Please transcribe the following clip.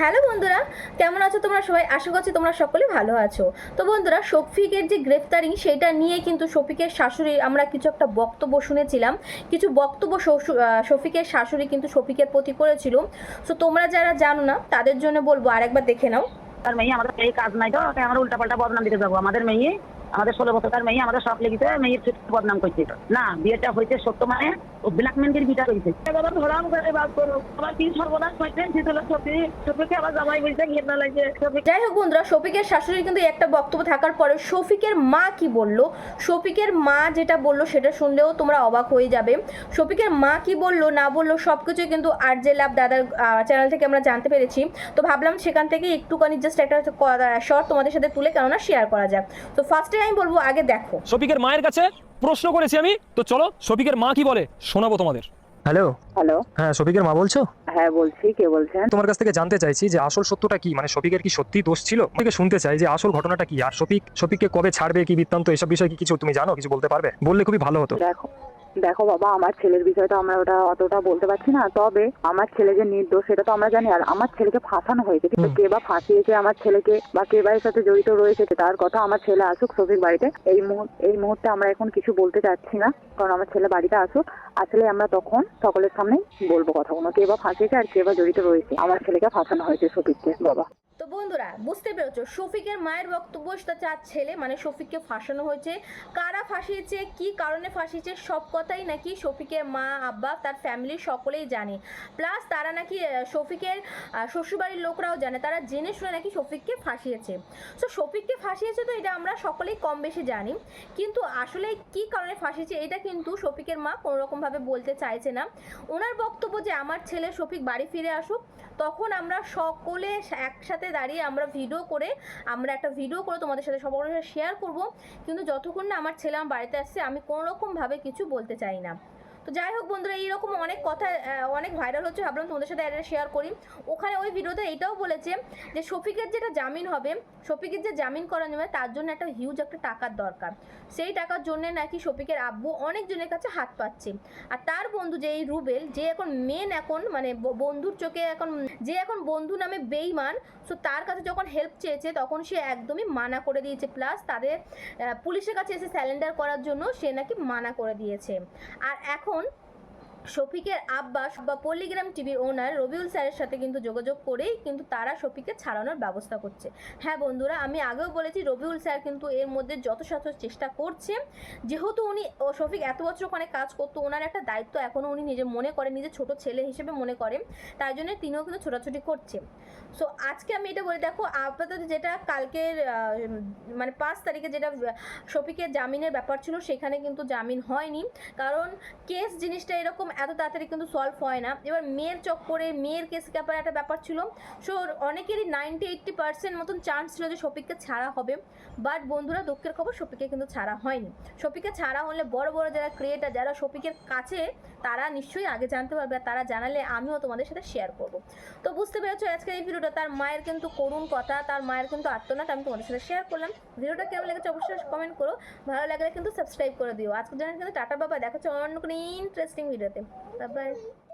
Hello বন্ধুরা, কেমন আছো তোমরা সবাই? আশা করছি তোমরা সকলে ভালো আছো। তো বন্ধুরা, শফিকের যে গ্রেফতারিং, সেটা নিয়ে কিন্তু শফিকের শাশুড়ি, আমরা কিছু একটা বক্তব্য শুনেছিলাম। কিছু বক্তব্য শফিকের শাশুড়ি কিন্তু শফিকের প্রতি করেছিল। সো তোমরা যারা জানো না, তাদের জন্য বলব, আরেকবার দেখে নাও। তার মেয়ে আমাদের এই কাজ নাই তো আমরা উল্টা পাল্টা বদনাম দিতে যাব। আমাদের মেয়ে আমাদের ষোলো বছরকার মেয়ে আমাদের সব লেগেছে মেয়ের ছোট বদনাম করছে না বিয়েটা হয়েছে সত্য মানে ও ব্ল্যাকমেন্টের বিটা করেছে। এবার ধরাম করে বাদ করো আবার কি সর্বনাশ হয়েছে? সেটা ছবি ছবিকে আবার জামাই বলছে ঘেন্না লাগছে। যাই হোক বন্ধুরা শফিকের শাশুড়ি কিন্তু একটা বক্তব্য থাকার পরে শফিকের মা কি বলল? শফিকের মা যেটা বলল সেটা শুনলেও তোমরা অবাক হয়ে যাবে। শফিকের মা কি বলল না বলল সব কিছুই কিন্তু আর জে লাভ দাদার চ্যানেল থেকে আমরা জানতে পেরেছি। তো ভাবলাম সেখান থেকে একটুখানি জাস্ট একটা শর্ট তোমাদের সাথে তুলে কেননা শেয়ার করা যাক। তো ফার্স্টে আমি বলব আগে দেখো। শফিকের মায়ের কাছে প্রশ্ন করেছি আমি। তো চলো শফিকের মা কি বলে? শোনাবো তোমাদের। হ্যালো? হ্যালো? হ্যাঁ শফিকের মা বলছো? হ্যাঁ বলছি। কে বলছেন? তোমার কাছ থেকে জানতে চাইছি যে আসল সত্যটা কি? মানে শফিকের কি সত্যি দোষ ছিল? থেকে শুনতে চাই যে আসল ঘটনাটা কি? আর শফিক শফিককে কবে ছাড়বে কি বৃত্তান্ত? এসব বিষয়ে কি কিছু তুমি জানো? কিছু বলতে পারবে? বললে খুবই ভালো হতো। দেখো দেখো বাবা আমার ছেলের বিষয়টা আমরা ওটা অতটা বলতে পারছি না তবে আমার ছেলে যে নির্দোষ সেটা তো আমরা জানি আর আমার ছেলেকে ফাঁসানো হয়েছে। কিন্তু কে বা ফাঁসিয়েছে আমার ছেলেকে বা কে বা এর সাথে জড়িত রয়েছে তার কথা আমার ছেলে আসুক শফিক বাড়িতে। এই মুহূর্তে এই মুহূর্তে আমরা এখন কিছু বলতে চাচ্ছি না কারণ আমার ছেলে বাড়িতে আসুক। আসলে আমরা তখন সকলের সামনেই বলব কথাগুলো, কে বা ফাঁসিয়েছে আর কে বা জড়িত রয়েছে। আমার ছেলেকে ফাঁসানো হয়েছে শফিককে, বাবা। তো বন্ধুরা, বুঝতে পেরেছ, শফিকের মায়ের বক্তব্য সেটা চার ছেলে মানে শফিককে ফাঁসানো হয়েছে। কারা ফাঁসিয়েছে, কি কারণে ফাঁসিয়েছে, সব কথাই নাকি শফিকের মা, আব্বা, তার ফ্যামিলির সকলেই জানে। প্লাস তারা নাকি শফিকের শ্বশুরবাড়ির লোকরাও জানে, তারা জেনে শুনে নাকি শফিককে ফাঁসিয়েছে। সো শফিককে ফাঁসিয়েছে তো এটা আমরা সকলেই কম বেশি জানি। কিন্তু আসলে কি কারণে ফাঁসিয়েছে, এটা কিন্তু শফিকের মা কোনো রকমভাবে বলতে চাইছে না। ওনার বক্তব্য যে, আমার ছেলে শফিক বাড়ি ফিরে আসুক। তখন আমরা সকলে একসাথে দাঁড়িয়ে আমরা ভিডিও করে, আমরা একটা ভিডিও করে তোমাদের সাথে সকলের সাথে শেয়ার করব। কিন্তু যতক্ষণ না আমার ছেলে আমার বাড়িতে আসছে, আমি কোনো রকমভাবে কিছু বলতে চাই না। তো যাই হোক বন্ধুরা, এইরকম অনেক কথা অনেক ভাইরাল হচ্ছে, ভাবলাম তোমাদের সাথে এটা শেয়ার করি। ওখানে ওই ভিডিওতে এটাও বলেছে যে শফিকের যেটা জামিন হবে, শফিকের যে জামিন করানো যাবে তার জন্য একটা হিউজ একটা টাকার দরকার। সেই টাকার জন্য নাকি শফিকের আব্বু অনেকজনের কাছে হাত পাচ্ছে। আর তার বন্ধু যে এই রুবেল, যে এখন মেন এখন মানে বন্ধুর চোখে এখন, যে এখন বন্ধু নামে বেইমান সো তার কাছে যখন হেল্প চেয়েছে, তখন সে একদমই মানা করে দিয়েছে। প্লাস তাদের পুলিশের কাছে এসে স্যালেন্ডার করার জন্য সে নাকি মানা করে দিয়েছে। আর এখন común শফিকের আব্বাস বা পল্লিগ্রাম টিভির ওনার রবিউল স্যারের সাথে কিন্তু যোগাযোগ করেই কিন্তু তারা শফিককে ছাড়ানোর ব্যবস্থা করছে। হ্যাঁ বন্ধুরা, আমি আগেও বলেছি রবিউল স্যার কিন্তু এর মধ্যে যথাসাধ্য চেষ্টা করছে। যেহেতু উনি ও শফিক এত বছর ওখানে কাজ করতো, ওনার একটা দায়িত্ব এখনও উনি নিজে মনে করেন নিজের ছোট ছেলে হিসেবে মনে করেন, তাই জন্য তিনিও কিন্তু ছোটাছুটি করছে। সো আজকে আমি এটা বলে, দেখো, আপাতত যেটা কালকের মানে পাঁচ তারিখে যেটা শফিকের জামিনের ব্যাপার ছিল, সেখানে কিন্তু জামিন হয়নি। কারণ কেস জিনিসটা এরকম এত তাড়াতাড়ি কিন্তু সলভ হয় না। এবার মেয়ের চক্করে, মেয়ের কেস ব্যাপারে একটা ব্যাপার ছিল। সো অনেকেরই নাইনটি এইট্টি পার্সেন্ট মতন চান্স ছিল যে শফিককে ছাড়া হবে। বাট বন্ধুরা, দুঃখের খবর শফিককে কিন্তু ছাড়া হয়নি। শফিককে ছাড়া হলে বড় বড় যারা ক্রিয়েটার যারা শফিকের কাছে, তারা নিশ্চয়ই আগে জানতে পারবে। আর তারা জানালে আমিও তোমাদের সাথে শেয়ার করব। তো বুঝতে পেরেছ, আজকের এই ভিডিওটা তার মায়ের কিন্তু করুণ কথা, তার মায়ের কিন্তু আত্মনাট আমি তোমাদের সাথে শেয়ার করলাম। ভিডিওটা কেমন লেগেছে অবশ্যই কমেন্ট করো। ভালো লাগলে কিন্তু সাবস্ক্রাইব করে দিও। আজকের জন্য কিন্তু টাটা বাবা দেখাচ্ছে অন্য কোনো ইন্টারেস্টিং ভিডিওতে 拜拜。